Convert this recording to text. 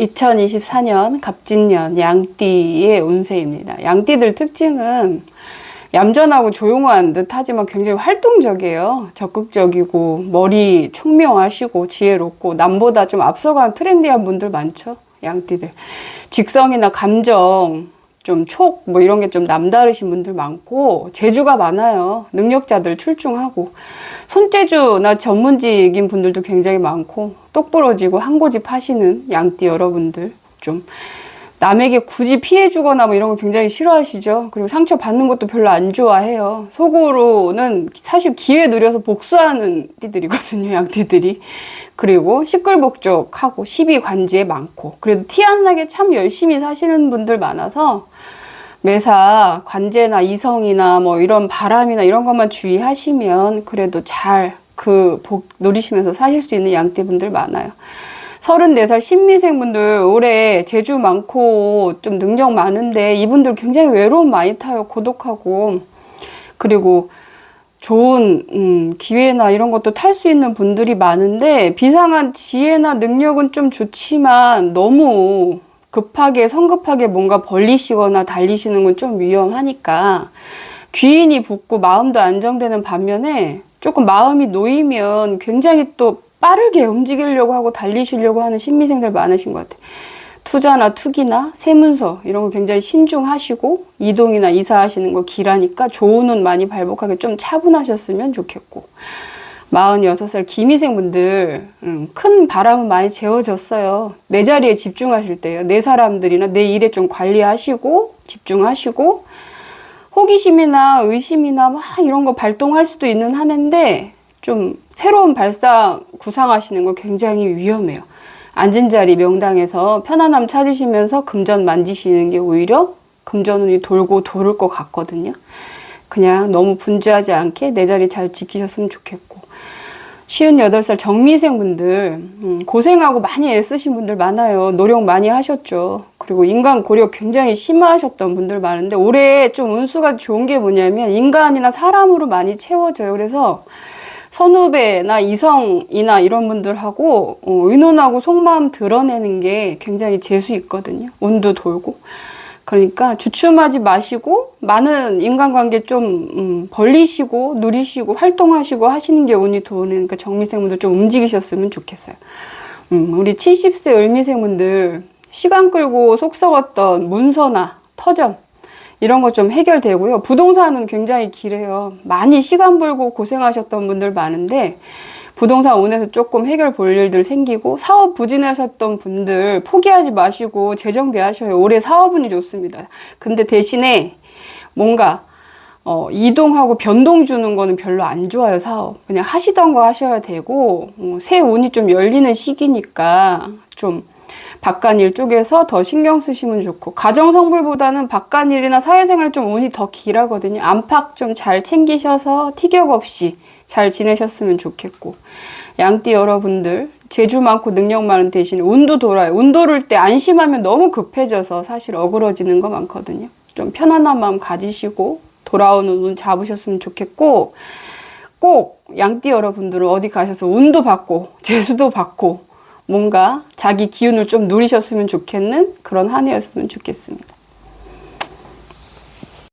2024년 갑진년 양띠의 운세입니다. 양띠들 특징은 얌전하고 조용한 듯 하지만 굉장히 활동적이에요. 적극적이고 머리 총명하시고 지혜롭고 남보다 좀 앞서간 트렌디한 분들 많죠. 양띠들. 직성이나 감정 좀 촉 뭐 이런 게 좀 남다르신 분들 많고 재주가 많아요. 능력자들 출중하고 손재주나 전문직인 분들도 굉장히 많고 똑부러지고 한 고집 하시는 양띠 여러분들 좀 남에게 굳이 피해 주거나 뭐 이런 거 굉장히 싫어하시죠. 그리고 상처 받는 것도 별로 안 좋아해요. 속으로는 사실 기회 누려서 복수하는 띠들이거든요. 양띠들이. 그리고 시끌벅적하고 시비 관지에 많고 그래도 티 안 나게 참 열심히 사시는 분들 많아서 매사 관제나 이성이나 뭐 이런 바람이나 이런 것만 주의하시면 그래도 잘 그 복 누리시면서 사실 수 있는 양띠분들 많아요. 34살 신미생분들 올해 재주 많고 좀 능력 많은데 이분들 굉장히 외로움 많이 타요. 고독하고. 그리고 좋은 음, 기회나 이런 것도 탈 수 있는 분들이 많은데 비상한 지혜나 능력은 좀 좋지만 너무 급하게 성급하게 뭔가 벌리시거나 달리시는 건 좀 위험하니까 귀인이 붙고 마음도 안정되는 반면에 조금 마음이 놓이면 굉장히 또 빠르게 움직이려고 하고 달리시려고 하는 신미생들 많으신 것 같아요. 투자나 투기나 세문서 이런 거 굉장히 신중하시고 이동이나 이사하시는 거 길하니까 조언은 많이 발복하게 좀 차분하셨으면 좋겠고 46살 기미생분들 음, 큰 바람은 많이 재워졌어요. 내 자리에 집중하실 때요. 내 사람들이나 내 일에 좀 관리하시고 집중하시고 호기심이나 의심이나 막 이런 거 발동할 수도 있는 한 해인데 좀 새로운 발상 구상하시는 거 굉장히 위험해요. 앉은 자리 명당에서 편안함 찾으시면서 금전 만지시는 게 오히려 금전운이 돌고 도를 것 같거든요. 그냥 너무 분주하지 않게 내 자리 잘 지키셨으면 좋겠고. 58살 정미생 분들, 음, 고생하고 많이 애쓰신 분들 많아요. 노력 많이 하셨죠. 그리고 인간 고력 굉장히 심하셨던 분들 많은데, 올해 좀 운수가 좋은 게 뭐냐면, 인간이나 사람으로 많이 채워져요. 그래서 선후배나 이성이나 이런 분들하고 어, 의논하고 속마음 드러내는 게 굉장히 재수 있거든요. 운도 돌고. 그러니까 주춤하지 마시고 많은 인간관계 좀 음, 벌리시고 누리시고 활동하시고 하시는 게 운이 도는 그러니까 정미생분들 좀 움직이셨으면 좋겠어요. 음, 우리 70세 을미생분들 시간 끌고 속 썩었던 문서나 터전 이런 거좀 해결되고요. 부동산은 굉장히 길해요. 많이 시간 벌고 고생하셨던 분들 많은데 부동산 운에서 조금 해결 볼 일들 생기고 사업 부진하셨던 분들 포기하지 마시고 재정비하셔요. 올해 사업운이 좋습니다. 근데 대신에 뭔가 어, 이동하고 변동 주는 거는 별로 안 좋아요, 사업. 그냥 하시던 거 하셔야 되고, 어, 새 운이 좀 열리는 시기니까 좀 바깥일 쪽에서 더 신경 쓰시면 좋고 가정 성불보다는 바깥일이나 사회생활 좀 운이 더 길하거든요. 안팎 좀 잘 챙기셔서 티격 없이 잘 지내셨으면 좋겠고 양띠 여러분들 재주 많고 능력 많은 대신 운도 돌아요. 운 돌을 때 안심하면 너무 급해져서 사실 어그러지는 거 많거든요. 좀 편안한 마음 가지시고 돌아오는 운 잡으셨으면 좋겠고 꼭 양띠 여러분들은 어디 가셔서 운도 받고 재수도 받고 뭔가 자기 기운을 좀 누리셨으면 좋겠는 그런 한 해였으면 좋겠습니다.